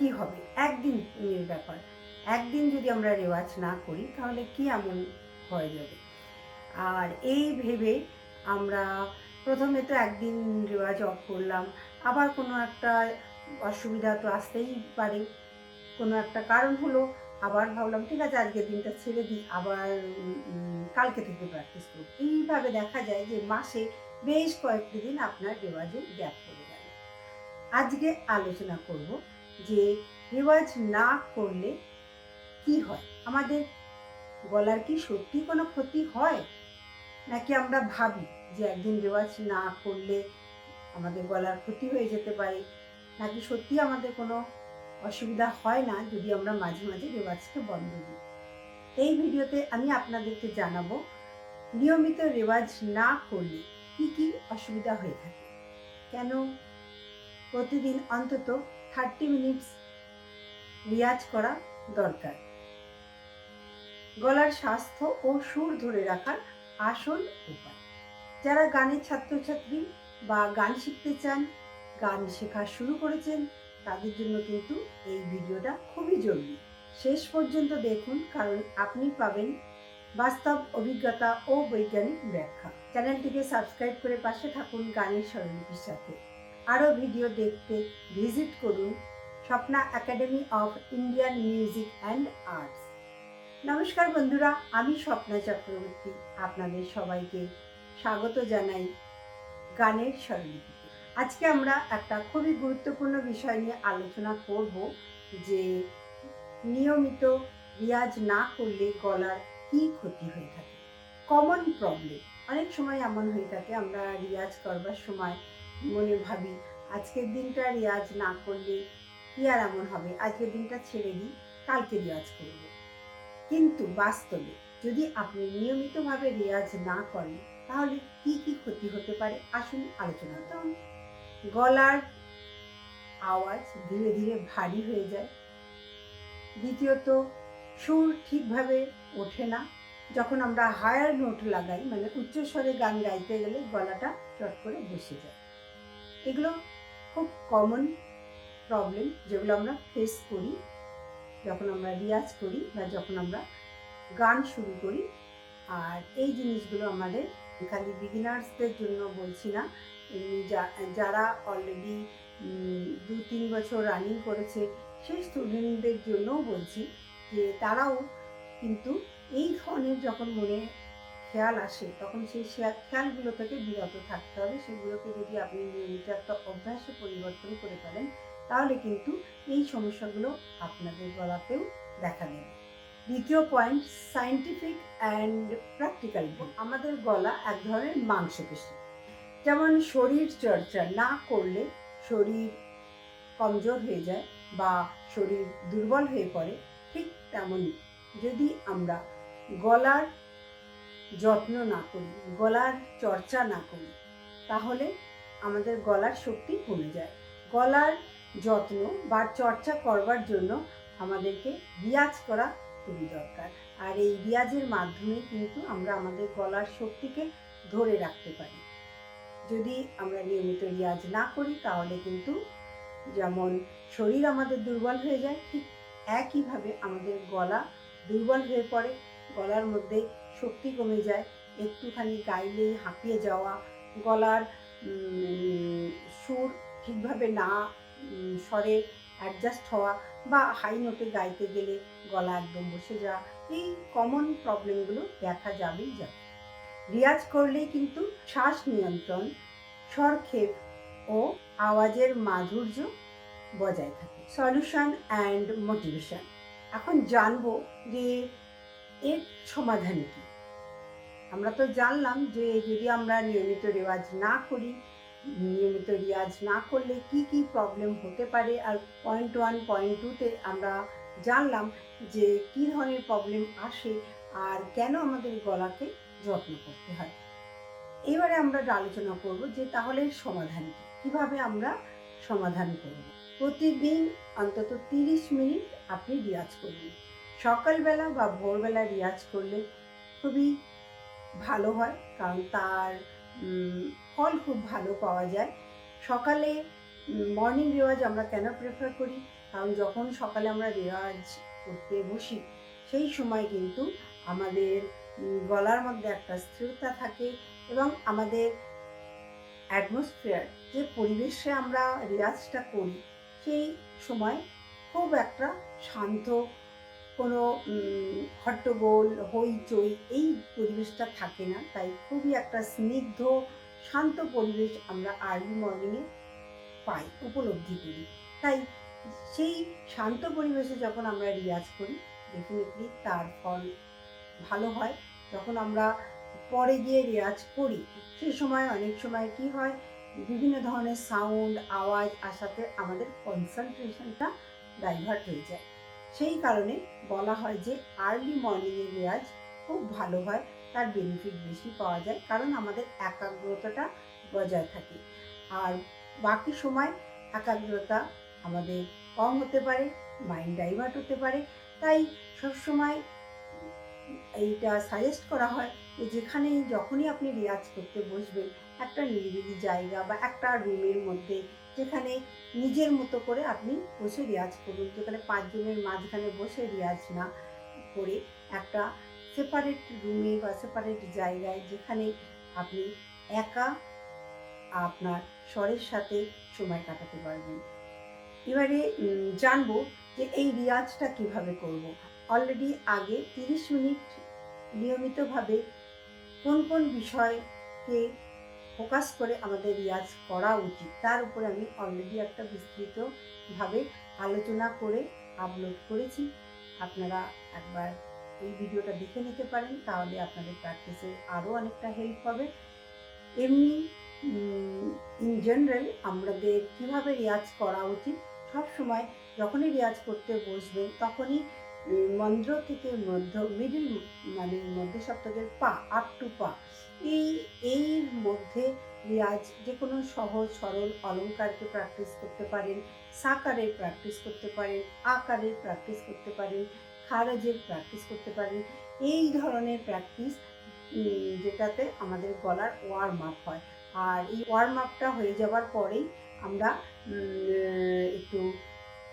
কি হবে? একদিনের ব্যাপার। একদিন যদি আমরা রেওয়াজ না করি, তাহলে কি এমন হয়ে যাবে? আর এই ভেবে আমরা প্রথমে তো একদিন রেওয়াজ অফ করলাম। আবার কোনো একটা অসুবিধা তো আসতেই পারে। কোনো একটা কারণ হলো, আবার ভাবলাম, ঠিক আছে, আজকের দিনটা ছেড়ে দিই। আবার কালকে থেকে প্র্যাকটিস করব। এইভাবে দেখা যায় যে মাসে বেশ কয়েকটি দিন আপনার রেওয়াজে গ্যাপ পড়ে গেল। আজকে আলোচনা করব যে রেওয়াজ না করলে কি হয়? আমাদের গলার কি সত্যি কোনো ক্ষতি হয়? নাকি আমরা ভাবি যে একদিন রেওয়াজ না করলে আমাদের গলার ক্ষতি হয়ে যেতে পারে? নাকি সত্যি আমাদের কোনো অসুবিধা হয় না যদি আমরা মাঝে মাঝে রেওয়াজকে বন্ধ দিই এই ভিডিওতে আমি আপনাদেরকে জানাব নিয়মিত রেওয়াজ না করলে কি কি অসুবিধা হয়ে থাকে? কেন? প্রতিদিন অন্তত থার্টি মিনিটস রিয়াজ করা দরকার। গলার স্বাস্থ্য ও সুর ধরে রাখার আসল উপায়। যারা গানের ছাত্রছাত্রী বা গান শিখতে চান, গান শেখা শুরু করেছেন, তাদের জন্য কিন্তু এই ভিডিওটা খুবই জরুরি। শেষ পর্যন্ত দেখুন, কারণ আপনি পাবেন বাস্তব অভিজ্ঞতা ও বৈজ্ঞানিক ব্যাখ্যা। চ্যানেলটিকে সাবস্ক্রাইব করে পাশে থাকুন গানের স্বরলিপির সাথে। আরও ভিডিও দেখতে ভিজিট করুন Swapna academy of Indian music and arts নমস্কার বন্ধুরা, আমি স্বপ্না চক্রবর্তী, আপনাদের সবাইকে স্বাগত জানাই গানের স্বরলিপিতে। আজকে আমরা একটা খুবই গুরুত্বপূর্ণ বিষয় নিয়ে আলোচনা করব যে নিয়মিত রিয়াজ না করলে গলার কি ক্ষতি হয়ে থাকে কমন প্রবলেম অনেক সময় এমন হয়ে থাকে, আমরা রিয়াজ করবার সময় মনে ভাবি, আজকের দিনটা রিয়াজ না করলে কি আর এমন হবে? আজকের দিনটা ছেড়ে দিই, কালকে রিয়াজ করব। কিন্তু বাস্তবে যদি আপনি নিয়মিতভাবে রিয়াজ না করেন, তাহলে কি কি ক্ষতি হতে পারে? আসুন আলোচনা করুন গলার আওয়াজ ধীরে ধীরে ভারী হয়ে যায়। দ্বিতীয়ত, সুর ঠিকভাবে ওঠে না। যখন আমরা হায়ার নোট লাগাই মানে উচ্চস্বরে গান গাইতে গেলে গলাটা চট করে বসে যায়। এগুলো খুব কমন প্রবলেম যেগুলো আমরা ফেস করি যখন আমরা রিয়াজ করি বা যখন আমরা গান শুরু করি। আর এই জিনিসগুলো আমাদের খালি বিগিনার্সদের জন্য বলছি না। যারা অলরেডি দু তিন বছর রানিং করেছে, সেই স্টুডেন্টদের জন্যও বলছি যে তারাও কিন্তু এই ধরনের যখন মনে খেয়াল আসে, তখন সেই খেয়ালগুলো থেকে বিরত থাকতে হবে। সেগুলোকে যদি আপনি নিয়মিত একটা অভ্যাসে পরিবর্তন করে ফেলেন, তাহলে কিন্তু এই সমস্যাগুলো আপনাদের গলাতেও দেখা দেবে। দ্বিতীয় পয়েন্ট সায়েন্টিফিক অ্যান্ড প্র্যাকটিক্যাল আমাদের গলা এক ধরনের মাংসপেশি। যেমন শরীর চর্চা না করলে শরীর কমজোর হয়ে যায় বা শরীর দুর্বল হয়ে পড়ে, ঠিক তেমনই যদি আমরা গলার যত্ন না করি, গলার চর্চা না করি, তাহলে আমাদের গলার শক্তি কমে যায়। গলার যত্ন বা চর্চা করবার জন্য আমাদেরকে রিয়াজ করা খুবই দরকার। আর এই রিয়াজের মাধ্যমে কিন্তু আমরা আমাদের গলার শক্তিকে ধরে রাখতে পারি। যদি আমরা নিয়মিত রিয়াজ না করি, তাহলে কিন্তু যেমন শরীর আমাদের দুর্বল হয়ে যায়, ঠিক একইভাবে আমাদের গলা দুর্বল হয়ে পড়ে। গলার মধ্যে শক্তি কমে যায়, একটুখানি গাইলেই হাঁপিয়ে যাওয়া, গলার সুর ঠিকভাবে না স্বরে অ্যাডজাস্ট হওয়া বা হাই নোটে গাইতে গেলে গলা একদম বসে যাওয়া, এই কমন প্রবলেমগুলো দেখা যাবেই যাবে। রিয়াজ করলেই কিন্তু শ্বাস নিয়ন্ত্রণ স্বরক্ষেপ ও আওয়াজের মাধুর্য বজায় থাকে। সলিউশন অ্যান্ড মোটিভেশন এখন জানব যে এর সমাধান কি? আমরা তো জানলাম যে যদি আমরা নিয়মিত রেওয়াজ না করি, নিয়মিত রিয়াজ না করলে কি কি প্রবলেম হতে পারে? আর পয়েন্ট ওয়ান পয়েন্ট টুতে আমরা জানলাম যে কী ধরনের প্রবলেম আসে আর কেন আমাদের গলাকে যত্ন করতে হয়। এবারে আমরা আলোচনা করব যে তাহলে সমাধান কীভাবে আমরা সমাধান করব? প্রতিদিন অন্তত তিরিশ মিনিট আপনি রিয়াজ করুন। সকালবেলা বা ভোরবেলা রিয়াজ করলে খুবই ভালো হয়, কারণ তার ফল খুব ভালো পাওয়া যায়। সকালে মর্নিং রেওয়াজ আমরা কেন প্রেফার করি? কারণ যখন সকালে আমরা রেওয়াজ করতে বসি, সেই সময় কিন্তু আমাদের গলার মধ্যে একটা স্থিরতা থাকে এবং আমাদের অ্যাটমসফিয়ার যে পরিবেশে আমরা রেওয়াজটা করি, সেই সময় খুব একটা শান্ত কোনো হট্টগোল, হইচই এই পরিবেশটা থাকে না। তাই খুবই একটা স্নিগ্ধ, শান্ত পরিবেশ আমরা আর্লি মর্নিংয়ে পাই, উপলব্ধি করি। তাই সেই শান্ত পরিবেশে যখন আমরা রিয়াজ করি ডেফিনেটলি তার ফল ভালো হয়। যখন আমরা পরে গিয়ে রেয়াজ করি, সে সময় অনেক সময় কি হয়, বিভিন্ন ধরনের সাউন্ড আওয়াজ আসাতে আমাদের কনসেন্ট্রেশনটা ডাইভার্ট হয়ে যায়। সেই কারণে বলা হয় যে আর্লি মর্নিংয়ের রেয়াজ খুব ভালো হয়, তার বেনিফিট বেশি পাওয়া যায়, কারণ আমাদের একাগ্রতাটা বজায় থাকে। আর বাকি সময় একাগ্রতা আমাদের কম হতে পারে মাইন্ড ডাইভার্ট হতে পারে, তাই সবসময় এইটা সাজেস্ট করা হয় যে যেখানেই যখনই আপনি রেয়াজ করতে বসবেন, একটা নিরিবিলি জায়গা বা একটা রুমের মধ্যে যেখানে নিজের মতো করে আপনি বসে রেয়াজ করুন যেখানে পাঁচজনের মাঝখানে বসে রেয়াজ না করে একটা সেপারেট রুমে বা সেপারেট জায়গায় যেখানে আপনি একা আপনার স্বরের সাথে সময় কাটাতে পারবেন এবারে জানব যে এই রিয়াজটা কীভাবে করব। অলরেডি আগে তিরিশ মিনিট নিয়মিতভাবে কোন কোন বিষয়কে ফোকাস করে আমাদের রিয়াজ করা উচিত। তার উপরে আমি অলরেডি একটা বিস্তৃতভাবে আলোচনা করে আপলোড করেছি। আপনারা একবার এই ভিডিওটা দেখে নিতে পারেন, তাহলে আপনাদের প্র্যাকটিসে আরও অনেকটা হেল্প হবে। এমনি ইন জেনারেল আমাদের কীভাবে রেয়াজ করা উচিত, সব সময় যখনই রেয়াজ করতে বসবেন, তখনই মন্দ্র থেকে মধ্য মিডিল মানে মধ্য সপ্তকের পা আপ টু পা এই এর মধ্যে রেয়াজ যে কোনো সহজ, সরল অলঙ্কারকে প্র্যাকটিস করতে পারেন, সাকারের প্র্যাকটিস করতে পারেন, আকারের প্র্যাকটিস করতে পারেন, খারাজের প্র্যাকটিস করতে পারেন, এই ধরনের প্র্যাকটিস যেটাতে আমাদের গলার ওয়ার্ম আপ হয়। আর এই ওয়ার্ম আপটা হয়ে যাওয়ার পরেই আমরা একটু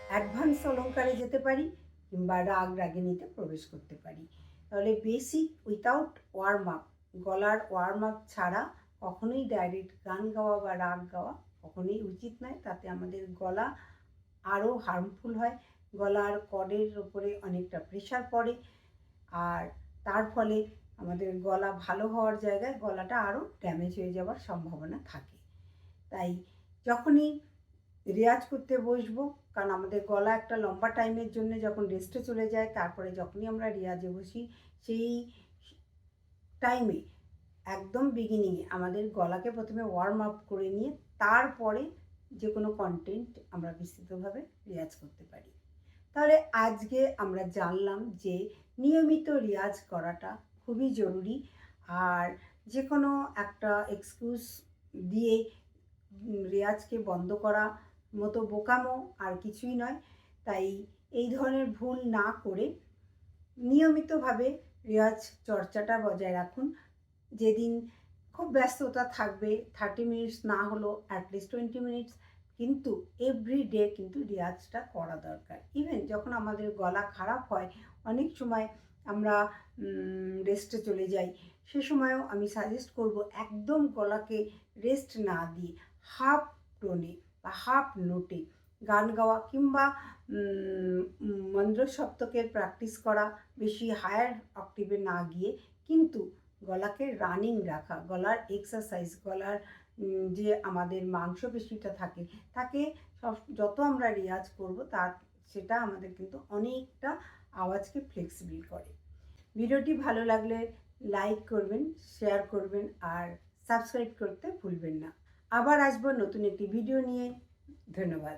অ্যাডভান্স অলঙ্কারে যেতে পারি কিংবা রাগ রাগিনীতে প্রবেশ করতে পারি। তাহলে বেসিক উইথাউট ওয়ার্ম আপ গলার ওয়ার্ম আপ ছাড়া কখনোই ডাইরেক্ট গান গাওয়া বা রাগ গাওয়া কখনোই উচিত নয়। তাতে আমাদের গলা আরও হার্মফুল হয়, গলার কডের ওপরে অনেকটা প্রেশার পড়ে আর তার ফলে আমাদের গলা ভালো হওয়ার জায়গায় গলাটা আরও ড্যামেজ হয়ে যাওয়ার সম্ভাবনা থাকে। তাই যখনই রেয়াজ করতে বসবো, কারণ আমাদের গলা একটা লম্বা টাইমের জন্য যখন রেস্টে চলে যায়, তারপরে যখনই আমরা রেয়াজে বসি, সেই টাইমে একদম বিগিনিংয়ে আমাদের গলাকে প্রথমে ওয়ার্ম আপ করে নিয়ে তারপরে যে কোনো কন্টেন্ট আমরা বিস্তৃতভাবে রেয়াজ করতে পারি। তাহলে আজকে আমরা জানলাম যে নিয়মিত রেয়াজ করাটা খুবই জরুরি আর যে কোনো একটা এক্সকিউজ দিয়ে রেয়াজকে বন্ধ করা মতো বোকামো আর কিছুই নয়। তাই এই ধরনের ভুল না করে নিয়মিতভাবে রেয়াজ চর্চাটা বজায় রাখুন। যেদিন খুব ব্যস্ততা থাকবে থার্টি মিনিটস না হলো অ্যাটলিস্ট টোয়েন্টি মিনিটস কিন্তু এভরি ডে কিন্তু রেয়াজটা করা দরকার। ইভেন যখন আমাদের গলা খারাপ হয়, অনেক সময় আমরা রেস্টে চলে যাই, সে সময়ও আমি সাজেস্ট করব একদম গলাকে রেস্ট না দিয়ে হাফ টোনে বা হাফ নোটে গান গাওয়া কিংবা উম, সপ্তকের প্র্যাকটিস করা বেশি হায়ার অক্টিভে না গিয়ে কিন্তু গলাকে রানিং রাখা গলার এক্সারসাইজ গলার যে আমাদের মাংসপেশিটা থাকে তাকে সব যত আমরা রেয়াজ করব তার সেটা আমাদের কিন্তু অনেকটা আওয়াজকে ফ্লেক্সিবল করে। ভিডিওটি ভালো লাগলে লাইক করবেন শেয়ার করবেন আর সাবস্ক্রাইব করতে ভুলবেন না। আবার আসব নতুন একটি ভিডিও নিয়ে। ধন্যবাদ।